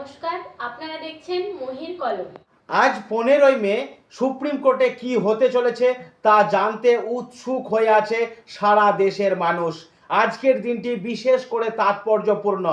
নমস্কার, আপনারা দেখছেন মহির কলম। আজ পনেরোই মে, সুপ্রিম কোর্টে কি হতে চলেছে তা জানতে উৎসুক হয়ে আছে সারা দেশের মানুষ। আজকের দিনটি বিশেষ করে তাৎপর্যপূর্ণ।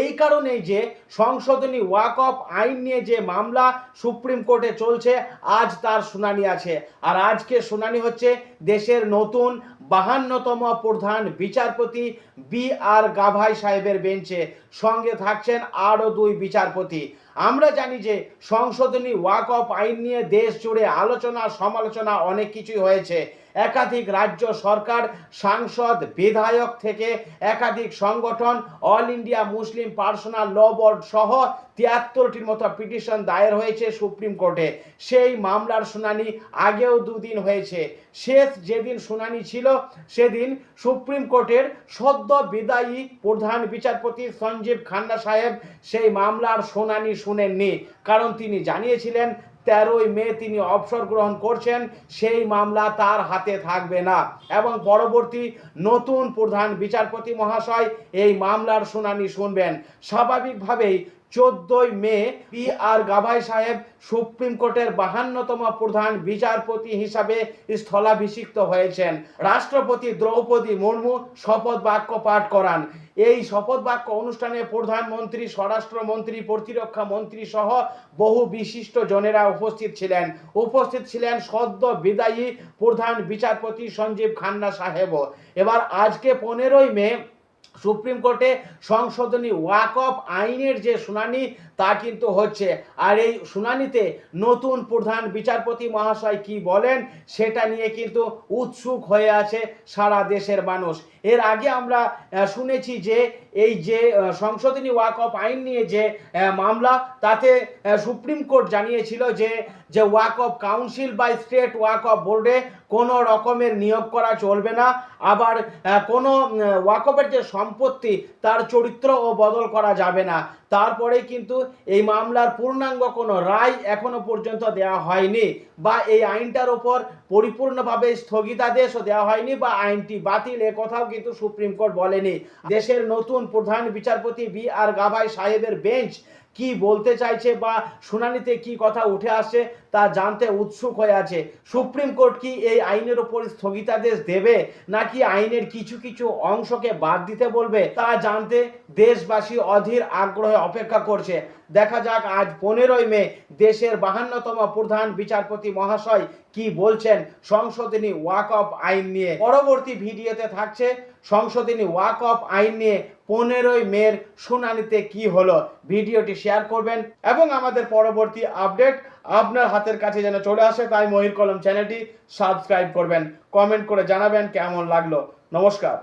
এই কারণেই যে সংশোধনী ওয়াক অফ আইন নিয়ে যে মামলা সুপ্রিম কোর্টে চলছে, আজ তার শুনানি আছে। আর আজকে শুনানি হচ্ছে দেশের নতুন বাহান্নতম প্রধান বিচারপতি বি আর গাভাই সাহেবের বেঞ্চে সঙ্গে থাকছেন আরও দুই বিচারপতি। আমরা জানি যে সংশোধনী ওয়াক অফ আইন নিয়ে দেশ জুড়ে আলোচনা সমালোচনা অনেক কিছুই হয়েছে। একাধিক রাজ্য সরকার, সাংসদ, বিধায়ক থেকে একাধিক সংগঠন All India Muslim Personal Law Board সহ তিয়াত্তরটির মতো পিটিশন দায়ের হয়েছে সুপ্রিম কোর্টে। সেই মামলার শুনানি আগেও দুদিন হয়েছে। শেষ যেদিন শুনানি ছিল, সেদিন সুপ্রিম কোর্টের সদ্য বিদায়ী প্রধান বিচারপতি সঞ্জীব খান্না সাহেব সেই মামলার শুনানি শুনেননি। কারণ তিনি জানিয়েছিলেন তেরোই মে তিনি অবসর গ্রহণ করছেন, সেই মামলা তার হাতে থাকবে না। এবং পরবর্তী নতুন প্রধান বিচারপতি মহাশয় এই মামলার শুনানি শুনবেন। স্বাভাবিকভাবেই চোদ্দই মে পি আর গাভাই সাহেব সুপ্রিম কোর্টের বাহান্নতম প্রধান বিচারপতি হিসাবে স্থলাভিষিক্ত হয়েছেন। রাষ্ট্রপতি দ্রৌপদী মুর্মু শপথ বাক্য পাঠ করান। এই শপথ বাক্য অনুষ্ঠানে প্রধানমন্ত্রী, স্বরাষ্ট্রমন্ত্রী, প্রতিরক্ষা মন্ত্রী সহ বহু বিশিষ্ট জনেরা উপস্থিত ছিলেন। উপস্থিত ছিলেন সদ্য বিদায়ী প্রধান বিচারপতি সঞ্জীব খান্না সাহেবও। এবার আজকে পনেরোই মে সুপ্রিম কোর্টে সংশোধনী ওয়াক অফ আইনের যে শুনানি, তা কিন্তু হচ্ছে। আর এই শুনানিতে নতুন প্রধান বিচারপতি মহাশয় কি বলেন, সেটা নিয়ে কিন্তু উৎসুক হয়ে আছে সারা দেশের মানুষ। এর আগে আমরা শুনেছি যে এই যে সংশোধনী ওয়াক অফ আইন নিয়ে যে মামলা, তাতে সুপ্রিম কোর্ট জানিয়েছিল যে যে ওয়াক অফ কাউন্সিল বা স্টেট ওয়াক অফ বোর্ডে কোনো রকমের নিয়োগ করা চলবে না। আবার কোনো ওয়াকফের যে সম্পত্তি, তার চরিত্র ও বদল করা যাবে না। তারপরে কিন্তু এই মামলার পূর্ণাঙ্গ কোনো রায় এখনও পর্যন্ত দেওয়া হয়নি বা এই আইনটার ওপর পরিপূর্ণভাবে স্থগিতাদেশও দেওয়া হয়নি বা আইনটি বাতিল এ কথাও কিন্তু সুপ্রিম কোর্ট বলেনি। দেশের নতুন প্রধান বিচারপতি বি আর গাভাই সাহেবের বেঞ্চ কি বলতে চাইছে বা শুনানিতে কি কথা উঠে আসছে তা জানতে উৎসুক হয়ে আছে। সুপ্রিম কোর্ট কি এই আইনের ওপর স্থগিতাদেশ দেবে নাকি আইনের কিছু কিছু অংশকে বাদ দিতে বলবে তা জানতে দেশবাসী অধীর আগ্রহে অপেক্ষা করছে। দেখা যাক আজ পনেরোই মে দেশের বাহান্নতম প্রধান বিচারপতি মহাশয় কি বলছেন সংশোধনী ওয়াক অফ আইন নিয়ে। পরবর্তী ভিডিওতে থাকছে সংশোধনী ওয়াক অফ আইন নিয়ে পনেরোই মের শুনানিতে কি হলো ভিডিওটি শেয়ার করবেন এবং আমাদের পরবর্তী আপডেট আপনার হাতের কাছে যেন চলে আসে, তাই মহির কলম চ্যানেলটি সাবস্ক্রাইব করবেন। কমেন্ট করে জানাবেন কেমন লাগল। নমস্কার।